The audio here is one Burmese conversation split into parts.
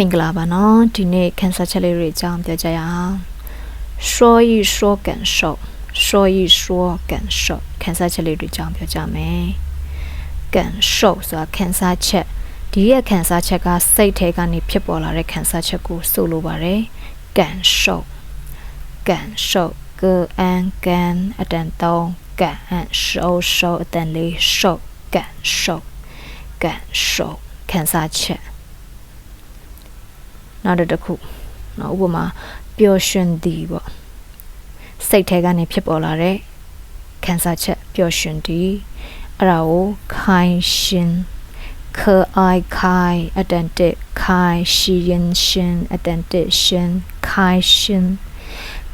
မင်္ဂလာပါနော်ဒီနေ့ခန်းစားချက်လေးတွေအကြောင်းပြောကြရအောင်说一说感受说一说感受ခန်းစားချက်လေးတွေအကြောင်းပြောကြမယ်感受ဆိုတာခန်းစားချက်ဒီရဲ့ခန်းစားချက်ကစိတ်ထဲကနေဖြစ်ပေါ်လာတဲ့ခန်းစားချက်ကိုဆိုလိုပါတယ်感受感受个安干အတန်သုံး感受受အတန်လေး受感受感受ခန်းစားချက် နောက်တစ်ခုနော်ဥပမာပျော်ရွှင်သည်ပေါ့စိတ်ထဲကနေဖြစ်ပေါ်လာတဲ့ခံစားချက်ပျော်ရွှင်သည်အဲ့ဒါကိုခိုင်ရှင်可爱开အတန်တက်ခိုင်ရှိရင်ရှင်အတန်တက်ရှင်ခိုင်ရှင်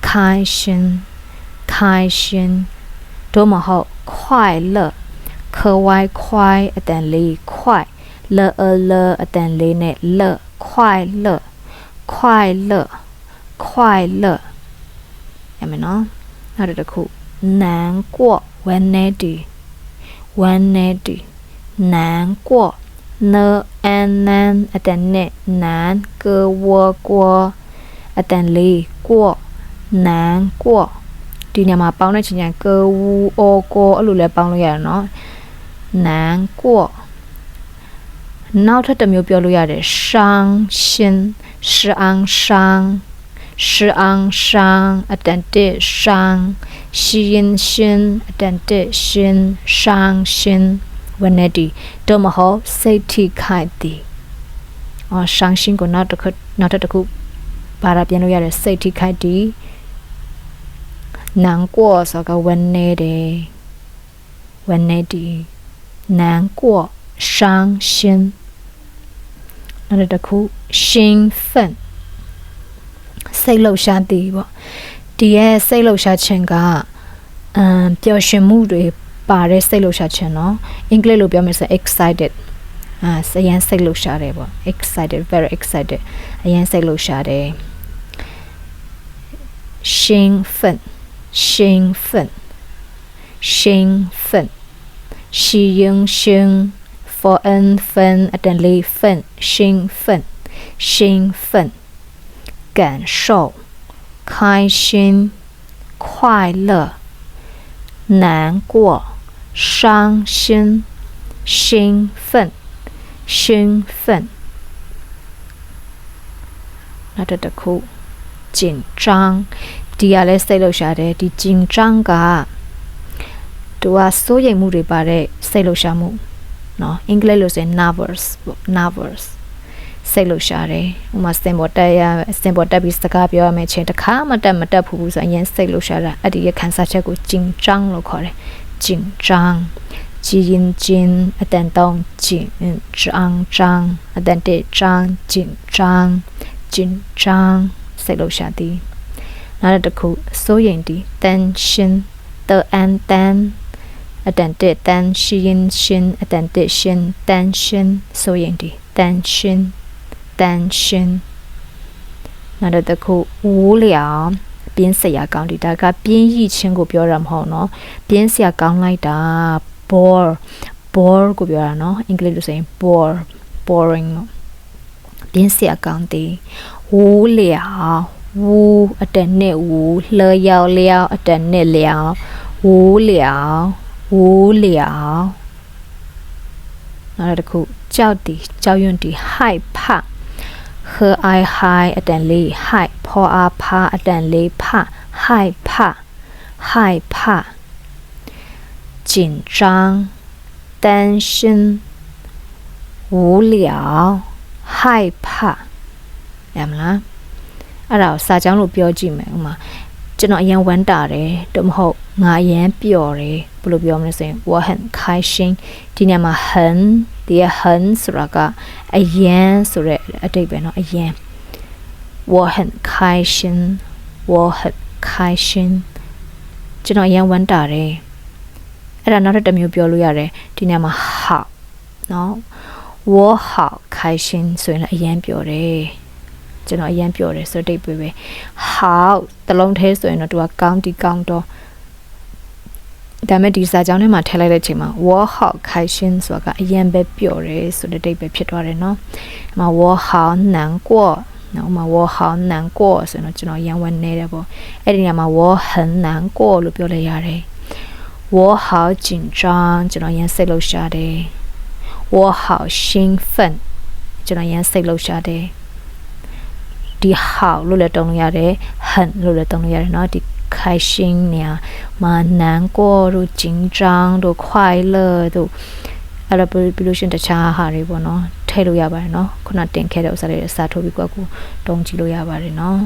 ခိုင်ရှင်ခိုင်ရှင်တို့မဟုတ်快乐可爱快အတန်လေး快乐呃乐အတန်လေးနဲ့乐快乐 快乐快乐ရမယ်နော်နောက်တစ်ခု难过ဝမ်းနေတီဝမ်းနေတီ难过呢安难အတန်နဲ့难个我过အတန်လေး过难过ဒီညမှာပေါင်းတဲ့ချိန်ကျရင်ကဝူအောကောအဲ့လိုလဲပေါင်းလို့ရတယ်နော်难过နောက်ထပ်တစ်မျိုးပြောလို့ရတယ်伤心 是昂伤，是昂伤，အတန်တက်伤，ရှိရင်ရှင်အတန်တက်ရှင်伤ရှင်ဝနေဒီတော့မဟုတ်စိတ်ထိခိုက်သည်အော်伤心ကိုနောက်တစ်ခုနောက်တစ်ခုပါရပြန်လို့ရတယ်စိတ်ထိခိုက်သည်难过ဆိုကဝနေတယ်ဝနေဒီ难过伤心 နောက်တစ်ခုရှင်ဖန်စိတ်လှုပ်ရှားသည်ပေါ့ဒီရဲ့စိတ်လှုပ်ရှားခြင်းကအမ်ပျော်ရွှင်မှုတွေပါတဲ့စိတ်လှုပ်ရှားခြင်းเนาะအင်္ဂလိပ်လိုပြောမယ်ဆို excited အာစရန်စိတ်လှုပ်ရှားတယ်ပေါ့ excited very excited အရန်စိတ်လှုပ်ရှားတယ်ရှင်ဖန်ရှင်ဖန်ရှင်ဖန်ရှိရင်ရှင် for an 分အတန်လေး分兴奋兴奋感受开心快乐难过伤心兴奋兴奋နောက်တစ်ခု紧张ဒီကလည်းစိတ်လှုပ်ရှားတယ်ဒီ紧张ကသူကစိုးရိမ်မှုတွေပါတဲ့စိတ်လှုပ်ရှားမှု နော်အင်္ဂလိပ်လိုဆိုရင် nervous ပေါ့ nervous စိတ်လှုပ်ရှားတယ်ဥမာစင်ပေါ်တက်ရစင်ပေါ်တက်ပြီးစကားပြောရမယ့်ချင်းတခါမှတက်မတက်ဘူးဘူးဆိုရင်စိတ်လှုပ်ရှားတာအဲ့ဒီရခံစားချက်ကိုဂျင်ဂျန်းလို့ခေါ်တယ်ဂျင်ဂျန်းဂျင်ဂျင်အတန်တောင်းဂျင်ဂျန်းဂျန်းအတန်တေဂျန်းဂျင်ဂျန်းဂျင်ဂျန်းစိတ်လှုပ်ရှားသည်နောက်တစ်ခုစိုးရိမ်သည် tension the and then အတန်တက်တန်ရှိရင်ရှင်အတန်တက်ရှင်တန်ရှင်ဆိုရင်ဒီတန်ရှင်တန်ရှင်နောက်တစ်ခုဝူးလျာပြင်းစရာကောင်းဒီဒါကပြင်းရည်ချင်းကိုပြောတာမဟုတ်နော်ပြင်းစရာကောင်းလိုက်တာ bore bore ကိုပြောတာနော်အင်္ဂလိပ်လိုဆိုရင် bore boring ပြင်းစရာကောင်းသည်ဝူးလျာဝူးအတန်နဲ့ဝူးလှရောက်လျောက်အတန်နဲ့လျောက်ဝူးလျောက် ဝိုးလျောင်နောက်တစ်ခုကြောက်တီကြောက်ရွံ့တီ high ဖဟအိုင်ဟိုင်အတန်လေး high ဖောအားဖအတန်လေးဖ high ဖ high ဖ紧张担心无聊害怕ရမလားအဲ့ဒါကိုစာကြောင်းလို့ပြောကြည့်မယ်ဥမာ ကျွန်တော်အရင်ဝမ်းတာတယ်တို့မဟုတ်ငါအရင်ပျော်တယ်ဘယ်လိုပြောမလဲဆိုရင်我很开心ဒီညမှာ很ဒီရ很ဆိုတာကအရင်ဆိုတဲ့အတိတ်ပဲเนาะအရင်我很开心我很开心ကျွန်တော်အရင်ဝမ်းတာတယ်အဲ့ဒါနောက်ထပ်တစ်မျိုးပြောလို့ရတယ်ဒီညမှာ好เนาะ我好开心ဆိုရင်လည်းအရင်ပြောတယ် ကျွန်တော်အရန်ပြောတယ်ဆိုတော့တိတ်ပွေပဲ how တလုံးသေးဆိုရင်တော့သူက count ဒီ count တော့ဒါမဲ့ဒီစာကြောင်းထဲမှာထည့်လိုက်တဲ့အချိန်မှာ wall hog kaishin ဆိုတာကအရင်ပဲပျော်တယ်ဆိုတဲ့တိတ်ပဲဖြစ်သွားတယ်เนาะ။အမ wall hog နန်ကောနော်မဝဟန်နန်ကိုဆိုတော့ကျွန်တော်ရန်ဝန်နေတယ်ပေါ့အဲ့ဒီနေရာမှာဝဟန်နန်ကိုလို့ပြောလိုက်ရတယ်ဝဟောဂျင်ဂျန်ကျွန်တော်ရန်စိတ်လှုပ်ရှားတယ်ဝဟောရှင်ဖန်ကျွန်တော်ရန်စိတ်လှုပ်ရှားတယ် ဒီ好လို့လည်းတုံးလို့ရတယ်။很လို့လည်းတုံးလို့ရတယ်เนาะဒီ开心เนี่ยมา难过တို့紧张တို့快乐တို့အဲ့လိုပြီးလို့ရှရင်တခြားဟာတွေပေါ့နော်ထည့်လို့ရပါတယ်နော်ခုနတင်ခဲ့တဲ့ဥစ္စာတွေစာထုတ်ပြီးကွက်ကိုတုံးကြည့်လို့ရပါတယ်နော်